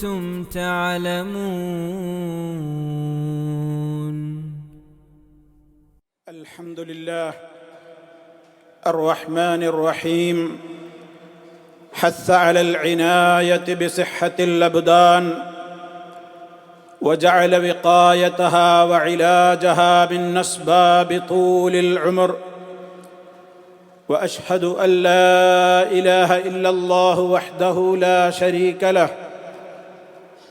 كنتم تعلمون. الحمد لله الرحمن الرحيم. حث على العناية بصحة الأبدان وجعل وقايتها وعلاجها من اسباب طول العمر. وأشهد أن لا إله إلا الله وحده لا شريك له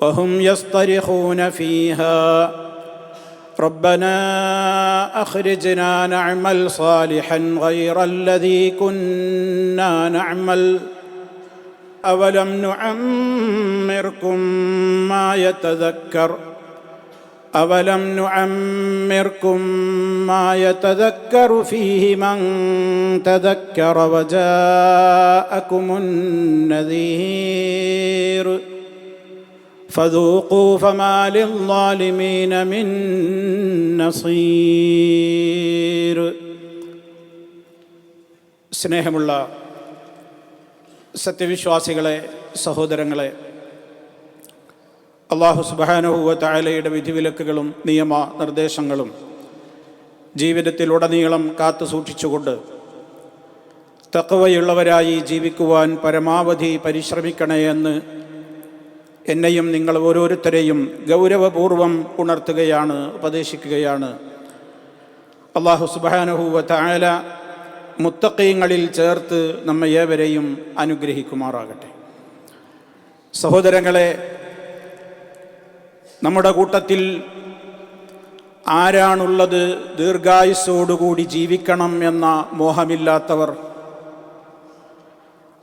وهم يصطرخون فيها. ربنا أخرجنا نعمل صالحا غير الذي كنا نعمل. أولم نعمركم ما يتذكر؟ أولم نعمركم ما يتذكر فيه من تذكر وجاءكم النذير؟ فذوقوا فما للظالمين من نصير സ്നേഹമുള്ള സത്യവിശ്വാസികളെ സഹോദരങ്ങളെ അള്ളാഹു സുബാനുഹുവ തായാലയുടെ വിധിവിലക്കുകളും നിയമ നിർദ്ദേശങ്ങളും ജീവിതത്തിലുടനീളം കാത്തു സൂക്ഷിച്ചുകൊണ്ട് തക്കവയുള്ളവരായി ജീവിക്കുവാൻ പരമാവധി പരിശ്രമിക്കണേ എന്ന് എന്നെയും നിങ്ങൾ ഓരോരുത്തരെയും ഗൗരവപൂർവം ഉണർത്തുകയാണ് ഉപദേശിക്കുകയാണ്. അള്ളാഹു സുബാനുഹുവ തായാല മുത്തക്കയങ്ങളിൽ ചേർത്ത് നമ്മെ ഏവരെയും അനുഗ്രഹിക്കുമാറാകട്ടെ. സഹോദരങ്ങളെ നമ്മുടെ കൂട്ടത്തിൽ ആരാണുള്ളത് ദീർഘായുസ്സോടുകൂടി ജീവിക്കണം എന്ന മോഹമില്ലാത്തവർ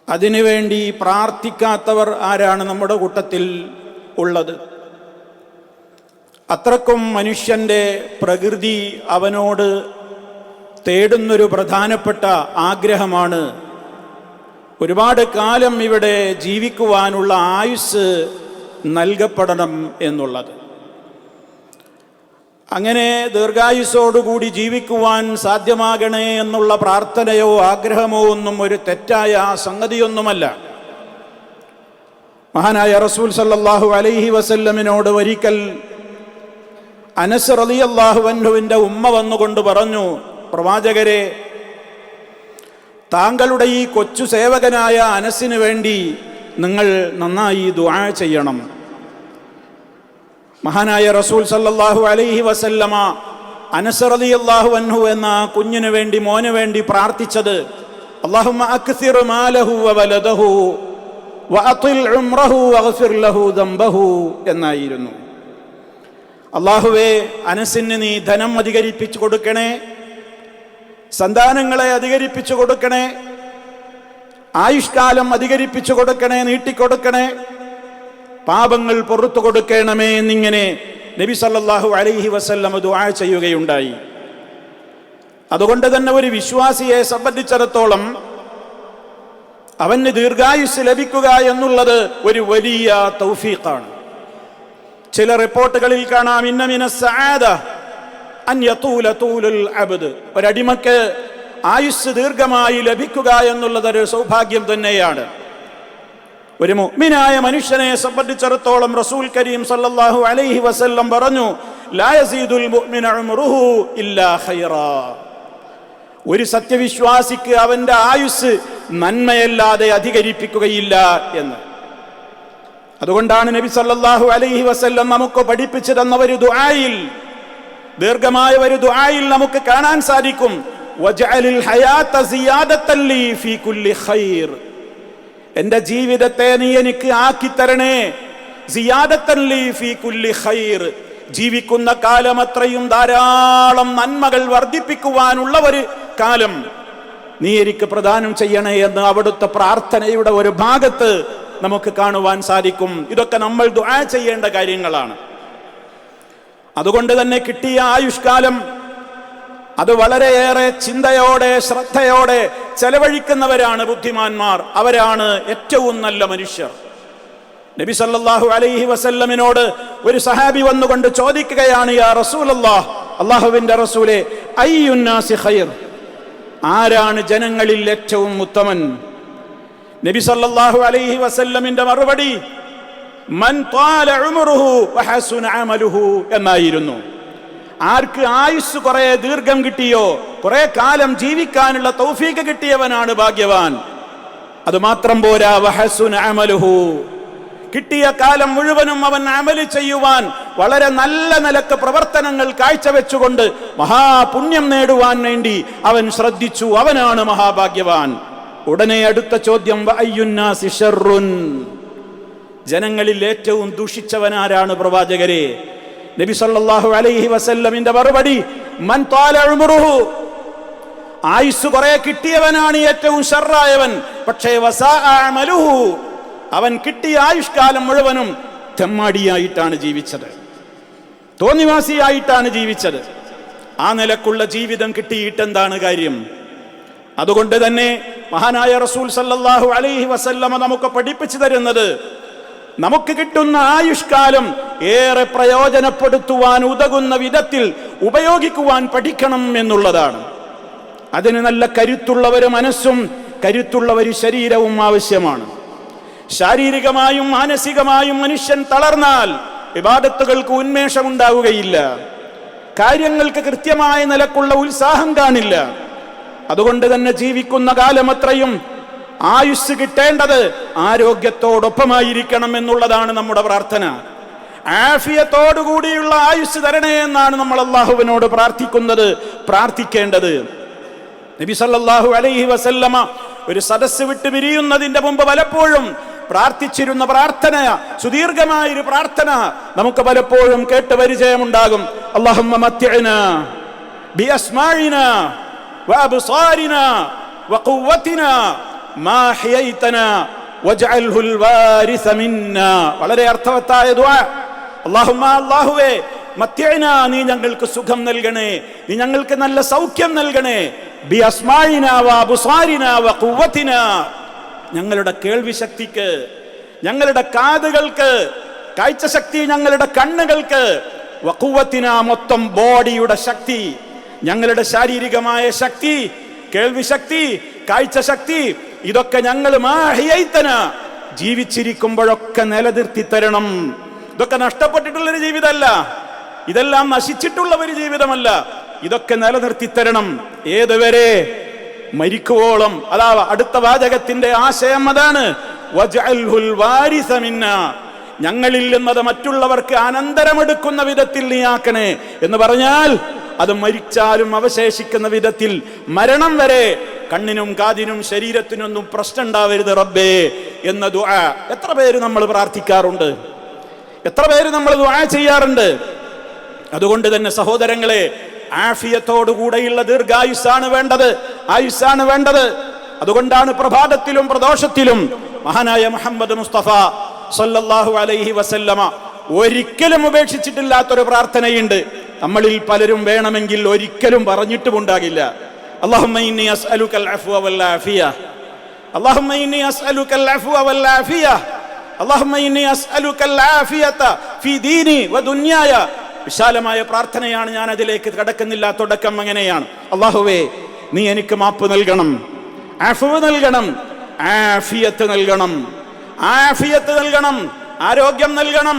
അതിനുവേണ്ടി പ്രാർത്ഥിക്കാത്തവർ ആരാണ് നമ്മുടെ കൂട്ടത്തിൽ ഉള്ളത്? അത്രക്കും മനുഷ്യന്റെ പ്രകൃതി അവനോട് തേടുന്നൊരു പ്രധാനപ്പെട്ട ആഗ്രഹമാണ്. ഒരുപാട് കാലം ഇവിടെ ജീവിക്കുവാനുള്ള ആയുസ് നൽകപ്പെടണം എന്നുള്ളത്. അങ്ങനെ ദീർഘായുസോടുകൂടി ജീവിക്കുവാൻ സാധ്യമാകണേ എന്നുള്ള പ്രാർത്ഥനയോ ആഗ്രഹമോ ഒന്നും ഒരു തെറ്റായ സംഗതിയൊന്നുമല്ല. മഹാനായ റസൂൽ സല്ലാഹു അലൈഹി വസല്ലമിനോട് ഒരിക്കൽ അനസ് റളിയല്ലാഹു അള്ളാഹുവൻഹുവിന്റെ ഉമ്മ വന്നുകൊണ്ട് പറഞ്ഞു പ്രവാചകരെ താങ്കളുടെ ഈ കൊച്ചു സേവകനായ അനസിന് വേണ്ടി നിങ്ങൾ നന്നായി ദുആ ചെയ്യണം. മഹാനായ റസൂൽ സല്ലാഹു അലൈഹി വസല്ലമ അനസ് റളിയല്ലാഹു അൻഹു എന്ന കുഞ്ഞിനു വേണ്ടി മോന് വേണ്ടി പ്രാർത്ഥിച്ചത് എന്നായിരുന്നു. അള്ളാഹുവേ അനസിന് നീ ധനം അധികരിപ്പിച്ചു കൊടുക്കണേ സന്താനങ്ങളെ അധികരിപ്പിച്ചു കൊടുക്കണേ ആയുഷ്കാലം അധികരിപ്പിച്ചു കൊടുക്കണേ നീട്ടിക്കൊടുക്കണേ പാപങ്ങൾ പുറത്തു കൊടുക്കണമേ എന്നിങ്ങനെ നബി സല്ലാഹു അലൈഹി വസല്ലം ദുആ ചെയ്യുകയുണ്ടായി. അതുകൊണ്ട് തന്നെ ഒരു വിശ്വാസിയെ സംബന്ധിച്ചിടത്തോളം അവന് ദീർഘായുസ് ലഭിക്കുക എന്നുള്ളത് ഒരു വലിയ തൗഫീഖാണ്. ചില റിപ്പോർട്ടുകളിൽ കാണാം ഇന്നമിന ഒരടിമക്ക് ആയുസ് ദീർഘമായി ലഭിക്കുക എന്നുള്ളത് ഒരു സൗഭാഗ്യം തന്നെയാണ്. ഒരു മുഅ്മിനായ മനുഷ്യനെ സംബന്ധിച്ചിടത്തോളം റസൂൽ കരീം സല്ലല്ലാഹു അലൈഹി വസല്ലം പറഞ്ഞു ലാ യസീദുൽ മുഅ്മിന ഉംറുഹു ഇല്ലാ ഖൈറാ. ഒരു സത്യവിശ്വാസിക്ക് അവന്റെ ആയുസ് നന്മയല്ലാതെ അധികരിപ്പിക്കുകയില്ല എന്ന്. അതുകൊണ്ടാണ് നബി സല്ലല്ലാഹു അലൈഹി വസല്ലം നമുക്ക് പഠിപ്പിച്ചു തന്ന ഒരു ദുആയിൽ ദീർഘമായ ഒരു ദുആയിൽ നമുക്ക് കാണാൻ സാധിക്കും വജഅലിൽ ഹയാത സിയാദത്തൻ ലീ ഫീ കുല്ലി ഖൈർ. എന്റെ ജീവിതത്തെ നീ എനിക്ക് ആക്കി തരണേ ജീവിക്കുന്ന കാലം അത്രയും ധാരാളം നന്മകൾ വർദ്ധിപ്പിക്കുവാനുള്ള ഒരു കാലം. നീ എനിക്ക് പ്രദാനം ചെയ്യണേ എന്ന് അവിടുത്തെ പ്രാർത്ഥനയുടെ ഒരു ഭാഗത്ത് നമുക്ക് കാണുവാൻ സാധിക്കും. ഇതൊക്കെ നമ്മൾ ദുആ ചെയ്യേണ്ട കാര്യങ്ങളാണ്. അതുകൊണ്ട് തന്നെ കിട്ടിയ ആയുഷ്കാലം അത് വളരെയേറെ ചിന്തയോടെ ശ്രദ്ധയോടെ ചെലവഴിക്കുന്നവരാണ് ബുദ്ധിമാന്മാർ. അവരാണ് ഏറ്റവും നല്ല മനുഷ്യർ. നബി സല്ലാഹു അലൈഹി വസല്ലമിനോട് ഒരു സഹാബി വന്നുകൊണ്ട് ചോദിക്കുകയാണ് യാ റസൂലല്ലാഹ് അള്ളാഹുവിന്റെ റസൂലെ അയ്യുന്നാസി ഖൈർ? ആരാണ് ജനങ്ങളിൽ ഏറ്റവും ഉത്തമൻ? നബി സല്ലല്ലാഹു അലൈഹി വസല്ലമിന്റെ മറുപടി മൻ ഉമറുഹു അമലുഹു എന്നായിരുന്നു. ആർക്ക് ആയുസ് കുറെ ദീർഘം കിട്ടിയോ കുറെ കാലം ജീവിക്കാനുള്ള തൗഫീക്ക് കിട്ടിയവനാണ് ഭാഗ്യവാൻ. അത് മാത്രം പോരാ വഹസുൻ അമലുഹു കിട്ടിയ കാലം മുഴുവനും അവൻ അമൽ ചെയ്യുവാൻ വളരെ നല്ല നിലയ്ക്ക് പ്രവർത്തനങ്ങൾ കാഴ്ചവെച്ചുകൊണ്ട് മഹാപുണ്യം നേടുവാൻ വേണ്ടി അവൻ ശ്രദ്ധിച്ചു അവനാണ് മഹാഭാഗ്യവാൻ. ഉടനെ അടുത്ത ചോദ്യം ജനങ്ങളിൽ ഏറ്റവും ദുഷിച്ചവനാരാണ് പ്രവാചകരെ? നബി സല്ലല്ലാഹു അലൈഹി വസല്ലമിന്റെ മറുപടി മൻ ത്വാല ഉമറുഹു. ആയുസ് കുറെ കിട്ടിയവനാണ് ഏറ്റവും ഷർറായവൻ. പക്ഷേ വസാ അമലുഹു അവൻ കിട്ടിയ ആയുഷ്കാലം മുഴുവനും തെമ്മാടിയായിട്ടാണ് ജീവിച്ചത്. തോന്നിവാസിയായിട്ടാണ് ജീവിച്ചത്. ആ നിലക്കുള്ള ജീവിതം കിട്ടിയിട്ട് എന്താണ് കാര്യം? അതുകൊണ്ട് തന്നെ മഹാനായ റസൂൽ സല്ലല്ലാഹു അലൈഹി വസല്ലമ നമുക്ക് പഠിപ്പിച്ചു തരുന്നത് നമുക്ക് കിട്ടുന്ന ആയുഷ്കാലം ഏറെ പ്രയോജനപ്പെടുത്തുവാൻ ഉതകുന്ന വിധത്തിൽ ഉപയോഗിക്കുവാൻ പഠിക്കണം എന്നുള്ളതാണ്. അതിന് നല്ല കരുത്തുള്ള ഒരു മനസ്സും കരുത്തുള്ള ഒരു ശരീരവും ആവശ്യമാണ്. ശാരീരികമായും മാനസികമായും മനുഷ്യൻ തളർന്നാൽ വിവാദത്തുകൾക്ക് ഉന്മേഷമുണ്ടാവുകയില്ല. കാര്യങ്ങൾക്ക് കൃത്യമായ നിലക്കുള്ള ഉത്സാഹം കാണില്ല. അതുകൊണ്ട് തന്നെ ജീവിക്കുന്ന കാലമത്രയും ആയുസ് കിട്ടേണ്ടത് ആരോഗ്യത്തോടൊപ്പമായിരിക്കണം എന്നുള്ളതാണ് നമ്മുടെ പ്രാർത്ഥന. ആഫിയത്തോടുകൂടിയുള്ള ആയുസ് തരണേ എന്നാണ് നമ്മൾ അള്ളാഹുവിനോട് പ്രാർത്ഥിക്കുന്നത് പ്രാർത്ഥിക്കേണ്ടത്. നബി സല്ലല്ലാഹു അലൈഹി വസല്ലമ ഒരു സദസ്സ് വിട്ട് പിരിയുന്നതിന്റെ മുമ്പ് പലപ്പോഴും പ്രാർത്ഥിച്ചിരുന്ന പ്രാർത്ഥന സുദീർഘമായ ഒരു പ്രാർത്ഥന നമുക്ക് പലപ്പോഴും കേട്ട് പരിചയമുണ്ടാകും. അല്ലാഹുമ്മ വളരെ അർത്ഥവത്തായ അള്ളാഹുവേ മത്യന നീ ഞങ്ങൾക്ക് സുഖം നൽകണേ. നീ ഞങ്ങൾക്ക് നല്ല സൗഖ്യം നൽകണേ. ബി അസ്മായിനാവ ബുസാരിനാവ കുവത്തിന ഞങ്ങളുടെ കേൾവി ശക്തിക്ക് ഞങ്ങളുടെ കാതുകൾക്ക് കാഴ്ചശക്തി ഞങ്ങളുടെ കണ്ണുകൾക്ക് വക്കുവത്തിന മൊത്തം ബോഡിയുടെ ശക്തി ഞങ്ങളുടെ ശാരീരികമായ ശക്തി കേൾവി ശക്തി കാഴ്ച ശക്തി ഇതൊക്കെ ഞങ്ങൾ മാഹിയൈത്തന. ജീവിച്ചിരിക്കുമ്പോഴൊക്കെ നിലനിർത്തി തരണം. ഇതൊക്കെ നഷ്ടപ്പെട്ടിട്ടുള്ളൊരു ജീവിതമല്ല. ഇതെല്ലാം നശിച്ചിട്ടുള്ള ഒരു ജീവിതമല്ല. ഇതൊക്കെ നിലനിർത്തി തരണം. ഏതുവരെ? മരിക്കുവോളം. അതാ അടുത്ത വാചകത്തിന്റെ ആശയം അതാണ്. ഞങ്ങളിൽ നിന്നത് മറ്റുള്ളവർക്ക് അനന്തരമെടുക്കുന്ന വിധത്തിൽ നീ ആക്കണേ എന്ന് പറഞ്ഞാൽ അത് മരിച്ചാലും അവശേഷിക്കുന്ന വിധത്തിൽ മരണം വരെ കണ്ണിനും കാതിനും ശരീരത്തിനൊന്നും പ്രശ്നം ഉണ്ടാവരുത് റബ്ബേ എന്ന ദുആ. എത്ര പേര് നമ്മൾ പ്രാർത്ഥിക്കാറുണ്ട്? എത്ര പേര് നമ്മൾ ദുആ ചെയ്യാറുണ്ട്? അതുകൊണ്ട് തന്നെ സഹോദരങ്ങളെ ആഫിയത്തോടുകൂടെയുള്ള ദീർഘായുസ്സാണ് വേണ്ടത് ആയുസ്സാണ് വേണ്ടത്. അതുകൊണ്ടാണ് പ്രഭാതത്തിലും പ്രദോഷത്തിലും മഹാനായ മുഹമ്മദ് മുസ്തഫ സല്ലല്ലാഹു അലൈഹി വസല്ലമ ഒരിക്കലും ഉപേക്ഷിച്ചിട്ടില്ലാത്തൊരു പ്രാർത്ഥനയുണ്ട്. നമ്മളിൽ പലരും വേണമെങ്കിൽ ഒരിക്കലും പറഞ്ഞിട്ടുമുണ്ടാകില്ല. അല്ലാഹുമ്മ ഇന്നി അസ്അലുക്കൽ അഫ്വ വൽ ആഫിയ اللهم إني أسألك العفو والعافية اللهم إني أسألك العافية في ديني ودنياي വിശാലമായ പ്രാർത്ഥനയാണ് ഞാൻ അതിലേക്ക് കടക്കുന്നില്ല തുടക്കം അങ്ങനെയാണ് അള്ളാഹുവേ നീ എനിക്ക് മാപ്പ് നൽകണം ആഫുവ് നൽകണം ആഫിയത്ത് നൽകണം ആഫിയത്ത് നൽകണം ആരോഗ്യം നൽകണം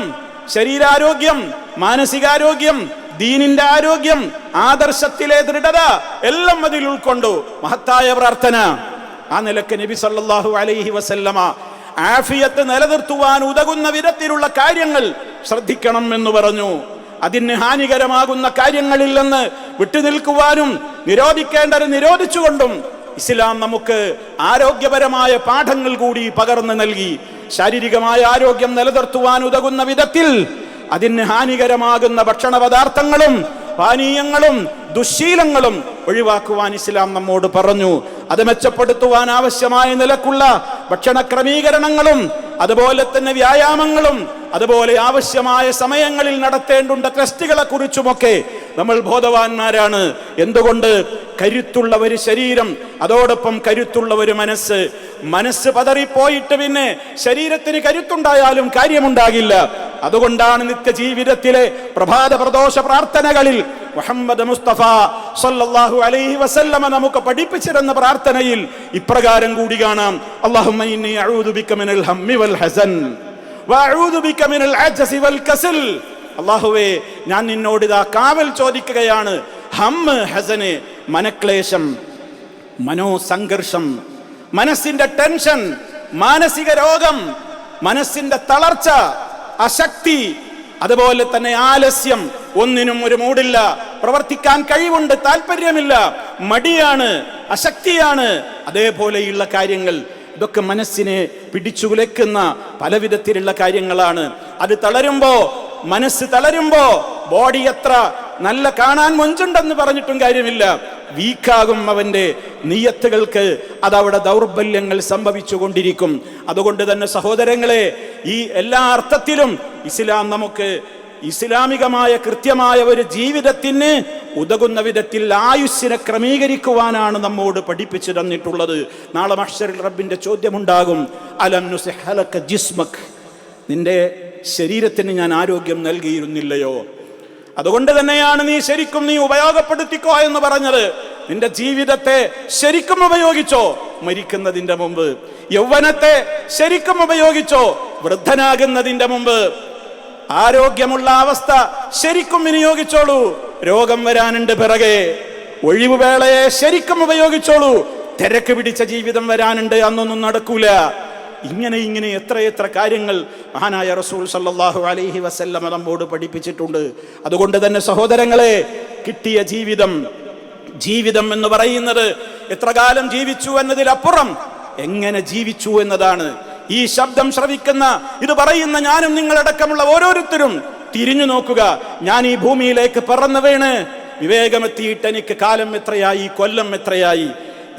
ശരീരാരോഗ്യം മാനസികാരോഗ്യം ദീനിന്റെ ആരോഗ്യം ആദർശത്തിലെ ദൃഢത എല്ലാം അതിൽ ഉൾക്കൊണ്ടു. മഹത്തായ പ്രാർത്ഥന. ആ നിലയ്ക്ക് നബി സല്ലാഹു അലൈഹി വസല്ലമ ആഫിയത്ത് നിലനിർത്തുവാൻ ഉതകുന്ന വിധത്തിലുള്ള കാര്യങ്ങൾ ശ്രദ്ധിക്കണം എന്ന് പറഞ്ഞു. അതിന് ഹാനികരമാകുന്ന കാര്യങ്ങളിൽ നിന്ന് വിട്ടുനിൽക്കുവാനും നിരോധിക്കേണ്ടത് നിരോധിച്ചുകൊണ്ടും ഇസ്ലാം നമുക്ക് ആരോഗ്യപരമായ പാഠങ്ങൾ കൂടി പകർന്നു നൽകി. ശാരീരികമായ ആരോഗ്യം നിലനിർത്തുവാൻ ഉതകുന്ന വിധത്തിൽ അതിന് ഹാനികരമാകുന്ന ഭക്ഷണ പദാർത്ഥങ്ങളും പാനീയങ്ങളും ദുശീലങ്ങളും ഒഴിവാക്കുവാൻ ഇസ്ലാം നമ്മോട് പറഞ്ഞു. അത് മെച്ചപ്പെടുത്തുവാൻ ആവശ്യമായ നിലക്കുള്ള ഭക്ഷണ ക്രമീകരണങ്ങളും അതുപോലെ തന്നെ വ്യായാമങ്ങളും അതുപോലെ ആവശ്യമായ സമയങ്ങളിൽ നടത്തേണ്ടുന്ന ടെസ്റ്റുകളെ കുറിച്ചുമൊക്കെ നമ്മൾ ബോധവാന്മാരാണ്. എന്തുകൊണ്ട് കരുത്തുള്ള ഒരു ശരീരം അതോടൊപ്പം കരുത്തുള്ള ഒരു മനസ്സ്. മനസ്സ് പതറിപ്പോയിട്ട് പിന്നെ ശരീരത്തിന് കരുത്തുണ്ടായാലും കാര്യമുണ്ടാകില്ല. അതുകൊണ്ടാണ് നിത്യജീവിതത്തിലെ പ്രഭാത പ്രദോഷ പ്രാർത്ഥനകളിൽ മുഹമ്മദ് മുസ്തഫ സല്ലല്ലാഹു അലൈഹി വസല്ലമ നമുക്ക് പഠിപ്പിച്ചിരുന്ന പ്രാർത്ഥനയിൽ ഇപ്രകാരം കൂടി കാണാം. അല്ലാഹുമ്മ ഇന്നി അഊദു ബിക മിനൽ ഹമ്മി വൽ ഹസൻ വഅഊദു ബിക മിനൽ അജ്സി വൽ കസൽ. അല്ലാഹുവേ ഞാൻ നിന്നോട് ഇതാ കാവൽ ചോദിക്കുകയാണ്. ഹം ഹസന് മനക്ലേശം മനോസംഘർഷം മനസ്സിന്റെ ടെൻഷൻ മാനസിക രോഗം മനസ്സിന്റെ തളർച്ച അശക്തി അതുപോലെ തന്നെ ആലസ്യം ഒന്നിനും ഒരു മൂടില്ല. പ്രവർത്തിക്കാൻ കഴിവുണ്ട് താല്പര്യമില്ല മടിയാണ് അശക്തിയാണ്. അതേപോലെയുള്ള കാര്യങ്ങൾ ഇതൊക്കെ മനസ്സിനെ പിടിച്ചുകുലക്കുന്ന പലവിധത്തിലുള്ള കാര്യങ്ങളാണ്. അത് തളരുമ്പോ മനസ്സ് തളരുമ്പോ ബോഡി എത്ര നല്ല കാണാൻ മുഞ്ചുണ്ടെന്ന് പറഞ്ഞിട്ടും കാര്യമില്ല. വീക്കാകും അവന്റെ നീയത്തുകൾക്ക്. അതവിടെ ദൗർബല്യങ്ങൾ സംഭവിച്ചു കൊണ്ടിരിക്കും. അതുകൊണ്ട് തന്നെ സഹോദരങ്ങളെ ഈ എല്ലാ അർത്ഥത്തിലും ഇസ്ലാം നമുക്ക് ഇസ്ലാമികമായ കൃത്യമായ ഒരു ജീവിതത്തിന് ഉതകുന്ന വിധത്തിൽ ആയുസ്സിനെ ക്രമീകരിക്കുവാനാണ് നമ്മോട് പഠിപ്പിച്ചു തന്നിട്ടുള്ളത്. നാളെ മഷറിൽ റബ്ബിന്റെ ചോദ്യമുണ്ടാകും. അലം ജിസ്മക്? നിന്റെ ശരീരത്തിന് ഞാൻ ആരോഗ്യം നൽകിയിരുന്നില്ലയോ? അതുകൊണ്ട് തന്നെയാണ് നീ ശരിക്കും നീ ഉപയോഗപ്പെടുത്തിക്കോ എന്ന് പറഞ്ഞത്. നിന്റെ ജീവിതത്തെ ശരിക്കും ഉപയോഗിച്ചോ? മരിക്കുന്നതിന്റെ മുമ്പ്. യൗവനത്തെ ശരിക്കും ഉപയോഗിച്ചോ? വൃദ്ധനാകുന്നതിന്റെ മുമ്പ്. ആരോഗ്യമുള്ള അവസ്ഥ ശരിക്കും വിനിയോഗിച്ചോളൂ. രോഗം വരാനുണ്ട് പിറകെ. ഒഴിവുവേളയെ ശരിക്കും ഉപയോഗിച്ചോളൂ. തിരക്ക് പിടിച്ച ജീവിതം വരാനുണ്ട് അന്നൊന്നും നടക്കൂല. ഇങ്ങനെ ഇങ്ങനെ എത്ര എത്ര കാര്യങ്ങൾ മഹാനായ റസൂൽ സല്ലാഹു അലൈഹി വസല്ലമ നമ്മോട് പഠിപ്പിച്ചിട്ടുണ്ട്. അതുകൊണ്ട് തന്നെ സഹോദരങ്ങളെ കിട്ടിയ ജീവിതം ജീവിതം എന്ന് പറയുന്നത് എത്ര കാലം ജീവിച്ചു എന്നതിലപ്പുറം എങ്ങനെ ജീവിച്ചു എന്നതാണ്. ഈ ശബ്ദം ശ്രവിക്കുന്ന ഇത് പറയുന്ന ഞാനും നിങ്ങളടക്കമുള്ള ഓരോരുത്തരും തിരിഞ്ഞു നോക്കുക. ഞാൻ ഈ ഭൂമിയിലേക്ക് പറന്നു വീണ്. വിവേകമെത്തിയിട്ട് എനിക്ക് കാലം എത്രയായി കൊല്ലം എത്രയായി?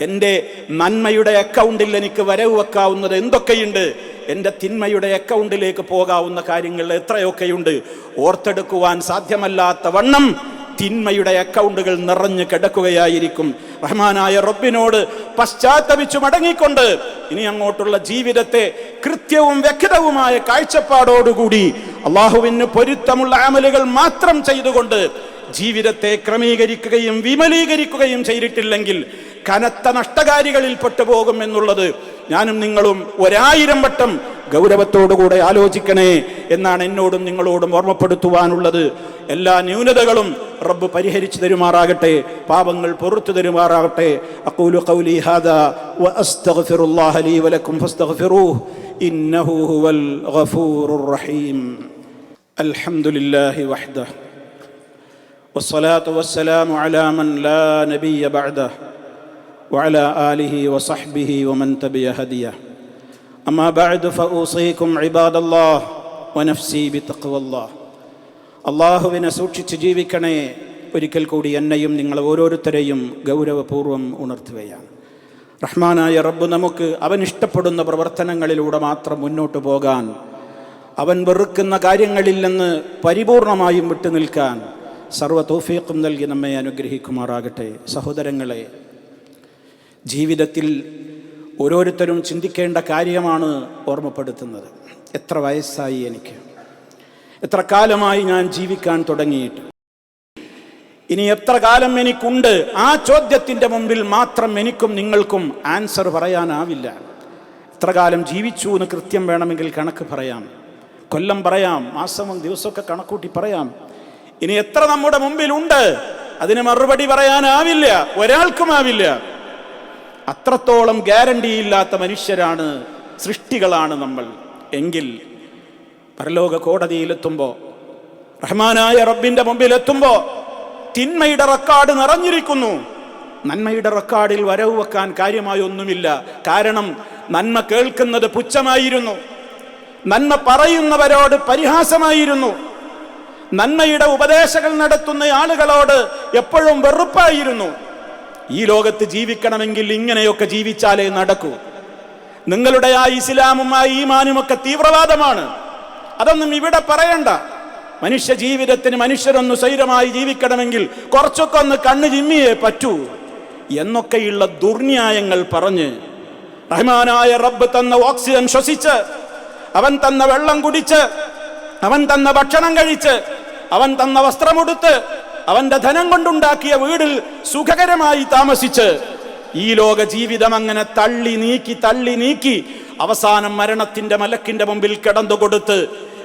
എന്റെ നന്മയുടെ അക്കൗണ്ടിൽ എനിക്ക് വരവ് വെക്കാവുന്നത് എന്തൊക്കെയുണ്ട്? എന്റെ തിന്മയുടെ അക്കൗണ്ടിലേക്ക് പോകാവുന്ന കാര്യങ്ങൾ എത്രയൊക്കെയുണ്ട്? ഓർത്തെടുക്കുവാൻ സാധ്യമല്ലാത്ത വണ്ണം തിന്മയുടെ അക്കൗണ്ടുകൾ നിറഞ്ഞു കിടക്കുകയായിരിക്കും. റഹ്മാനായ റബ്ബിനോട് പശ്ചാത്തപിച്ചു മടങ്ങിക്കൊണ്ട് ഇനി അങ്ങോട്ടുള്ള ജീവിതത്തെ കൃത്യവും വ്യക്തവുമായ കാഴ്ചപ്പാടോടുകൂടി അള്ളാഹുവിന് പൊരുത്തമുള്ള അമലുകൾ മാത്രം ചെയ്തുകൊണ്ട് ജീവിതത്തെ ക്രമീകരിക്കുകയും വിമലീകരിക്കുകയും ചെയ്തിട്ടില്ലെങ്കിൽ കനത്ത നഷ്ടകാരികളിൽ പെട്ടുപോകും എന്നുള്ളത് ഞാനും നിങ്ങളും ഒരായിരം വട്ടം ഗൗരവത്തോടുകൂടെ ആലോചിക്കണേ എന്നാണ് എന്നോടും നിങ്ങളോടും ഓർമ്മപ്പെടുത്തുവാനുള്ളത് എല്ലാ ന്യൂനതകളും റബ്ബ് പരിഹരിച്ചു തരുമാറാകട്ടെ പാപങ്ങൾ പൊറത്തു തരുമാറാകട്ടെ അഖൂലു ഖൗലി ഹാദാ വഅസ്തഗ്ഫിറുല്ലാഹ ലീ വലക്കും ഫസ്തഗ്ഫിറൂഹ് ഇന്നഹു ഹുവൽ ഗഫൂറുർ റഹീം അൽഹംദുലില്ലാഹി വഹ്ദഹു والصلاة والسلام على من لا نبي بعده وعلى آله وصحبه ومن تبع هديه أما بعد فأوصيكم عباد الله ونفسي بتقوى الله അള്ളാഹുവിനെ സൂക്ഷിച്ച് ജീവിക്കണേ ഒരിക്കൽ കൂടി എന്നെയും നിങ്ങൾ ഓരോരുത്തരെയും ഗൗരവപൂർവ്വം ഉണർത്തുകയാണ് റഹ്മാനായ റബ്ബ് നമുക്ക് അവൻ ഇഷ്ടപ്പെടുന്ന പ്രവർത്തനങ്ങളിലൂടെ മാത്രം മുന്നോട്ട് പോകാൻ അവൻ വെറുക്കുന്ന കാര്യങ്ങളിൽ നിന്ന് പരിപൂർണമായും വിട്ടു നിൽക്കാൻ സർവ്വ തോഫീഖും നൽകി നമ്മെ അനുഗ്രഹിക്കുമാറാകട്ടെ സഹോദരങ്ങളെ ജീവിതത്തിൽ ഓരോരുത്തരും ചിന്തിക്കേണ്ട കാര്യമാണ് ഓർമ്മപ്പെടുത്തുന്നത്. എത്ര വയസ്സായി എനിക്ക്? എത്ര കാലമായി ഞാൻ ജീവിക്കാൻ തുടങ്ങിയിട്ട്? ഇനി എത്ര കാലം എനിക്കുണ്ട്? ആ ചോദ്യത്തിന്റെ മുമ്പിൽ മാത്രം എനിക്കും നിങ്ങൾക്കും ആൻസർ പറയാനാവില്ല. എത്ര കാലം ജീവിച്ചു എന്ന് കൃത്യം വേണമെങ്കിൽ കണക്ക് പറയാം. കൊല്ലം പറയാം മാസവും ദിവസമൊക്കെ കണക്കൂട്ടി പറയാം. ഇനി എത്ര നമ്മുടെ മുമ്പിലുണ്ട്? അതിന് മറുപടി പറയാനാവില്ല ഒരാൾക്കും ആവില്ല അത്രത്തോളം ഗ്യാരണ്ടിയില്ലാത്ത മനുഷ്യരാണ് സൃഷ്ടികളാണ് നമ്മൾ. എങ്കിൽ പരലോക കോടതിയിലെത്തുമ്പോൾ റഹ്മാനായ റബ്ബിന്റെ മുമ്പിൽ എത്തുമ്പോൾ തിന്മയുടെ റെക്കാർഡ് നിറഞ്ഞിരിക്കുന്നു. നന്മയുടെ റെക്കാർഡിൽ വരവ് വെക്കാൻ കാര്യമായി ഒന്നുമില്ല. കാരണം നന്മ കേൾക്കുന്നത് പുച്ഛമായിരുന്നു. നന്മ പറയുന്നവരോട് പരിഹാസമായിരുന്നു. നന്മയുടെ ഉപദേശങ്ങൾ നടത്തുന്ന ആളുകളോട് എപ്പോഴും വെറുപ്പായിരുന്നു. ഈ ലോകത്ത് ജീവിക്കണമെങ്കിൽ ഇങ്ങനെയൊക്കെ ജീവിച്ചാലേ നടക്കൂ. നിങ്ങളുടെ ആ ഇസ്ലാമും ആ ഈമാനും ഒക്കെ തീവ്രവാദമാണ്. അതൊന്നും ഇവിടെ പറയണ്ട. മനുഷ്യ ജീവിതത്തിന് മനുഷ്യരൊന്ന് സ്വൈരമായി ജീവിക്കണമെങ്കിൽ കുറച്ചൊക്കെ ഒന്ന് കണ്ണു ചിമ്മിയേ പറ്റൂ എന്നൊക്കെയുള്ള ദുർന്യായങ്ങൾ പറഞ്ഞ് റഹ്മാനായ റബ്ബ് തന്ന ഓക്സിജൻ ശ്വസിച്ച് അവൻ തന്ന വെള്ളം കുടിച്ച് അവൻ തന്ന ഭക്ഷണം കഴിച്ച് അവൻ തന്ന വസ്ത്രമുടുത്ത് അവന്റെ ധനം കൊണ്ടുണ്ടാക്കിയ വീടിൽ സുഖകരമായി താമസിച്ച് ഈ ലോക ജീവിതം അങ്ങനെ തള്ളി നീക്കി തള്ളി നീക്കി അവസാനം മരണത്തിന്റെ മലക്കിന്റെ മുമ്പിൽ കിടന്നു കൊടുത്ത്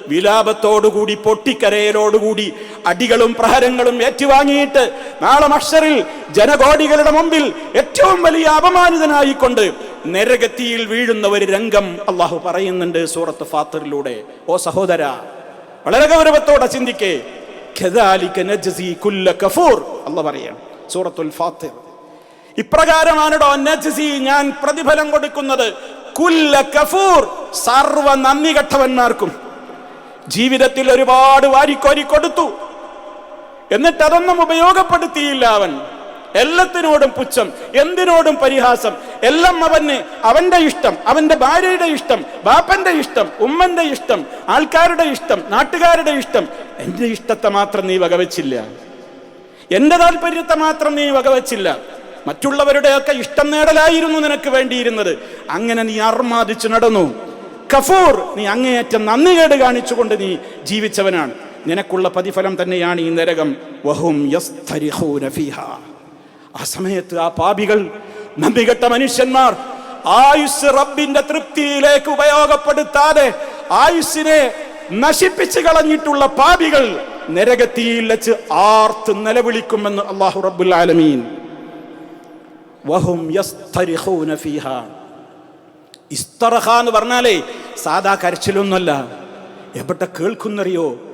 വിലാപത്തോടുകൂടി പൊട്ടിക്കരയലോടുകൂടി അടികളും പ്രഹരങ്ങളും ഏറ്റുവാങ്ങിയിട്ട് നാളെ മഷറിൽ ജനകോടികളുടെ മുമ്പിൽ ഏറ്റവും വലിയ അപമാനിതനായിക്കൊണ്ട് നരകത്തിയിൽ വീഴുന്ന ഒരു രംഗം അള്ളാഹു പറയുന്നുണ്ട് സൂറത്ത് ഫാത്തറിലൂടെ. ഓ സഹോദര വളരെ ഗൗരവത്തോടെ ചിന്തിക്കേ അള്ളാഹ് പറയാണ് സൂറത്തുൽ ഫാത്തിർ ഇപ്രകാരമാണോ നജ്സി ഞാൻ പ്രതിഫലം കൊടുക്കുന്നത്? കുല്ല കഫൂർ സർവ നന്ദി കെട്ടവന്മാർക്കും. ജീവിതത്തിൽ ഒരുപാട് വാരിക്കോരി കൊടുത്തു. എന്നിട്ടതൊന്നും ഉപയോഗപ്പെടുത്തിയില്ല അവൻ. എല്ലാത്തിനോടും പുച്ഛം എന്തിനോടും പരിഹാസം. എല്ലാം അവന് അവന്റെ ഇഷ്ടം അവന്റെ ഭാര്യയുടെ ഇഷ്ടം ബാപ്പന്റെ ഇഷ്ടം ഉമ്മന്റെ ഇഷ്ടം ആൾക്കാരുടെ ഇഷ്ടം നാട്ടുകാരുടെ ഇഷ്ടം. എന്റെ ഇഷ്ടത്തെ മാത്രം നീ വകവച്ചില്ല. എന്റെ താല്പര്യത്തെ മാത്രം നീ വകവച്ചില്ല. മറ്റുള്ളവരുടെയൊക്കെ ഇഷ്ടം നേടലായിരുന്നു നിനക്ക് വേണ്ടിയിരുന്നത്. അങ്ങനെ നീ അർമാദിച്ചു നടന്നു. കഫൂർ നീ അങ്ങേയറ്റം നന്ദികേട് കാണിച്ചുകൊണ്ട് നീ ജീവിച്ചവനാണ്. നിനക്കുള്ള പ്രതിഫലം തന്നെയാണ് ഈ നരകം. വഹും ഫീഹാ. ആ സമയത്ത് ആ പാപികൾ നന്ദികെട്ട മനുഷ്യന്മാർ ആയുസ് റബ്ബിന്റെ തൃപ്തിയിലേക്ക് ഉപയോഗപ്പെടുത്താതെ ആയുസ്സിനെ നശിപ്പിച്ചു കളഞ്ഞിട്ടുള്ള പാപികൾ നരകത്തിയിൽ വെച്ച് ആർത്ത് നിലവിളിക്കുമെന്ന് അള്ളാഹു റബ്ബുൽ ആലമീൻ. വഹും എന്ന് പറഞ്ഞാലേ സാധാ കരച്ചിലൊന്നുമല്ല. എവിടെ കേൾക്കുന്നറിയോ?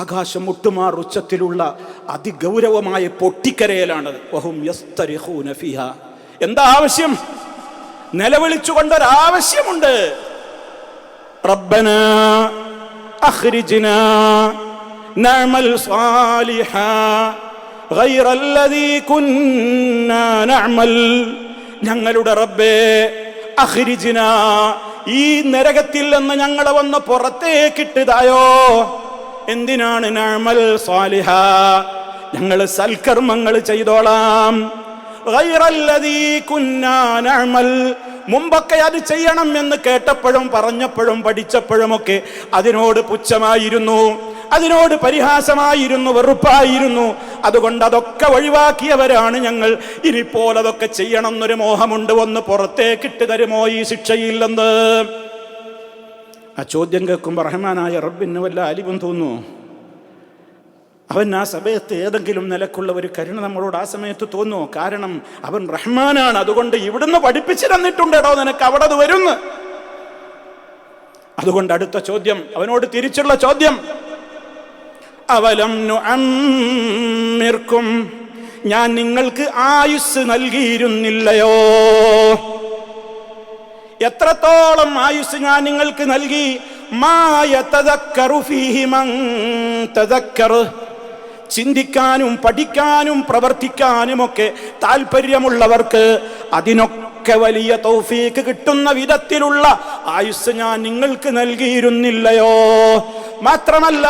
ആകാശം ഒട്ടുമാർ ഉച്ചത്തിലുള്ള അതിഗൗരവമായ പൊട്ടിക്കരയലാണത് വഹും യസ്തരിഹൂന ഫീഹ എന്താ ആവശ്യം നിലവിളിച്ചുകൊണ്ടൊരാവശ്യമുണ്ട് റബ്ബന അഖ്രിജ്ന നഅമൽ സാലിഹ غير الذي كنا نعمل ഞങ്ങളുടെ റബ്ബേ അഖ്രിജ്ന ഈ നരകത്തിൽ നിന്ന് ഞങ്ങളെ വന്ന് പുറത്തേക്കിട്ടതായോ എന്തിനാണ് നഅമൽ സാലിഹ? ഞങ്ങൾ സൽക്കർമ്മങ്ങൾ ചെയ്തോളാം. മുമ്പൊക്കെ അത് ചെയ്യണം എന്ന് കേട്ടപ്പോഴും പറഞ്ഞപ്പോഴും പഠിച്ചപ്പോഴുമൊക്കെ അതിനോട് പുച്ഛമായിരുന്നു. അതിനോട് പരിഹാസമായിരുന്നു വെറുപ്പായിരുന്നു. അതുകൊണ്ട് അതൊക്കെ ഒഴിവാക്കിയവരാണ് ഞങ്ങൾ. ഇനിപ്പോൾ അതൊക്കെ ചെയ്യണം എന്നൊരു മോഹമുണ്ട് ഒന്ന് പുറത്തേക്കിട്ട് തരുമോ ഈ ശിക്ഷയില്ലെന്ന്? ആ ചോദ്യം കേൾക്കുമ്പോൾ റഹ്മാനായ റബ്ബിന് വല്ല അലിവും തോന്നുന്നു അവൻ ആ സമയത്ത് ഏതെങ്കിലും നിലക്കുള്ള ഒരു കരുണ നമ്മളോട് ആ സമയത്ത് തോന്നുമോ കാരണം അവൻ റഹ്മാനാണ് അതുകൊണ്ട് ഇവിടുന്ന് പഠിപ്പിച്ചു തന്നിട്ടുണ്ടോ നിനക്ക് അവിടെ അത് വരുന്നു. അതുകൊണ്ട് അടുത്ത ചോദ്യം അവനോട് തിരിച്ചുള്ള ചോദ്യം. അവലം ഞാൻ നിങ്ങൾക്ക് ആയുസ് നൽകിയിരുന്നില്ലയോ? എത്രത്തോളം ആയുസ് ഞാൻ നിങ്ങൾക്ക് നൽകി? ചിന്തിക്കാനും പഠിക്കാനും പ്രവർത്തിക്കാനും ഒക്കെ താല്പര്യമുള്ളവർക്ക് അതിനൊക്കെ വലിയ തൗഫീക്ക് കിട്ടുന്ന വിധത്തിലുള്ള ആയുസ് ഞാൻ നിങ്ങൾക്ക് നൽകിയിരുന്നില്ലയോ? മാത്രമല്ല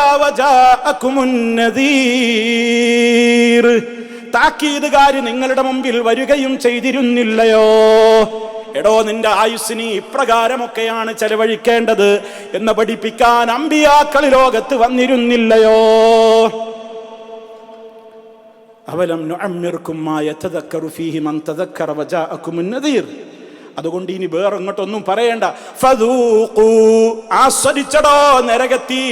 താക്കീതുകാർ നിങ്ങളുടെ മുമ്പിൽ വരികയും ചെയ്തിരുന്നില്ലയോ? എടോ നിന്റെ ആയുസ്സിനി ഇപ്രകാരമൊക്കെയാണ് ചെലവഴിക്കേണ്ടത് എന്ന് പഠിപ്പിക്കാൻ അമ്പിയാക്കൾ ലോകത്ത് വന്നിരുന്നില്ലയോ? അവലം നുഅമ്മിർക്കും അതുകൊണ്ട് ഇനി വേറെ ഇങ്ങോട്ടൊന്നും പറയണ്ട ആസ്വദിച്ചടോ നരകത്തി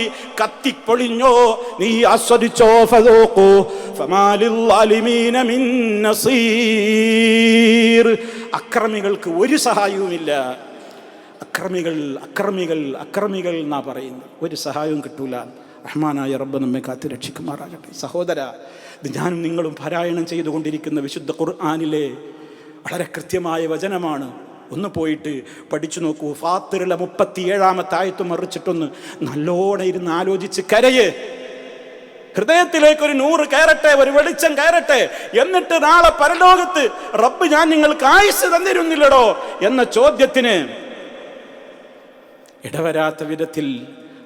കത്തിപ്പൊളിഞ്ഞോ നീ ആസ്വദിച്ചോ ഫതൂക്കൂ അക്രമികൾക്ക് ഒരു സഹായവുമില്ല. അക്രമികൾ അക്രമികൾ അക്രമികൾ എന്നാ പറയുന്നത്. ഒരു സഹായവും കിട്ടൂല. റഹ്മാനായ റബ്ബ് നമ്മെ കാത്തു രക്ഷിക്കുമാറാകട്ടെ. സഹോദര ഇത് ഞാനും നിങ്ങളും പാരായണം ചെയ്തുകൊണ്ടിരിക്കുന്ന വിശുദ്ധ ഖുർആാനിലെ വളരെ കൃത്യമായ വചനമാണ്. ഒന്ന് പോയിട്ട് പഠിച്ചു നോക്കൂ. ഫാത്തിറിലെ മുപ്പത്തി ഏഴാമത്തെ ആയത്ത് മറിച്ചിട്ടൊന്ന് നല്ലോണം ഇരുന്ന് ആലോചിച്ച് കരയേ. ഹൃദയത്തിലേക്ക് ഒരു നൂറ് കയറട്ടെ ഒരു വെളിച്ചം കയറട്ടെ എന്നിട്ട് നാളെ പരലോകത്ത് റബ്ബ് ഞാൻ നിങ്ങൾക്ക് ആയുസ് തന്നിരുന്നില്ലടോ എന്ന ചോദ്യത്തിന് ഇടവരാത്ത വിധത്തിൽ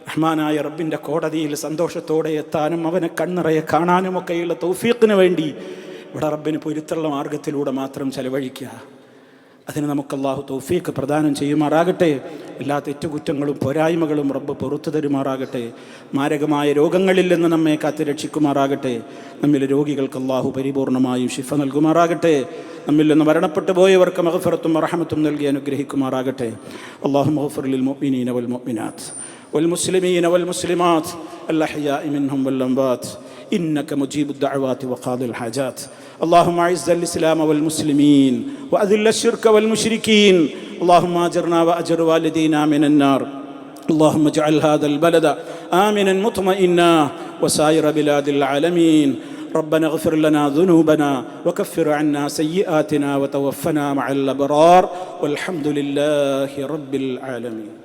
റഹ്മാനായ റബ്ബിന്റെ കോടതിയിൽ സന്തോഷത്തോടെ എത്താനും അവനെ കണ്ണിറയെ കാണാനുമൊക്കെയുള്ള തൗഫീഖിന് വേണ്ടി ഇവിടെ റബ്ബിന് പൊരുത്തുള്ള മാർഗത്തിലൂടെ മാത്രം ചെലവഴിക്കുക. അതിന് നമുക്ക് അള്ളാഹു തൗഫീഖ് പ്രദാനം ചെയ്യുമാറാകട്ടെ എല്ലാ തെറ്റുകുറ്റങ്ങളും പോരായ്മകളും റബ്ബ് പുറത്തു തരുമാറാകട്ടെ മാരകമായ രോഗങ്ങളിൽ നിന്ന് നമ്മെ കാത്ത് രക്ഷിക്കുമാറാകട്ടെ നമ്മിലെ രോഗികൾക്ക് അള്ളാഹു പരിപൂർണമായും ശിഫ നൽകുമാറാകട്ടെ നമ്മിൽ നിന്ന് മരണപ്പെട്ടു പോയവർക്ക് മഹഫറത്തും റഹമത്തും നൽകി അനുഗ്രഹിക്കുമാറാകട്ടെ അള്ളാഹു മഹഫറിൽ മുഅ്മിനീന വൽ മുഅ്മിനാത്ത് والمسلمين والمسلمات الأحياء منهم والأموات إنك مجيب الدعوات وقاضي الحاجات. اللهم أعز الإسلام والمسلمين وأذل الشرك والمشركين. اللهم أجرنا وأجر والدينا من النار. اللهم اجعل هذا البلد آمنا مطمئنا وسائر بلاد العالمين. ربنا اغفر لنا ذنوبنا وكفر عنا سيئاتنا وتوفنا مع الأبرار. والحمد لله رب العالمين.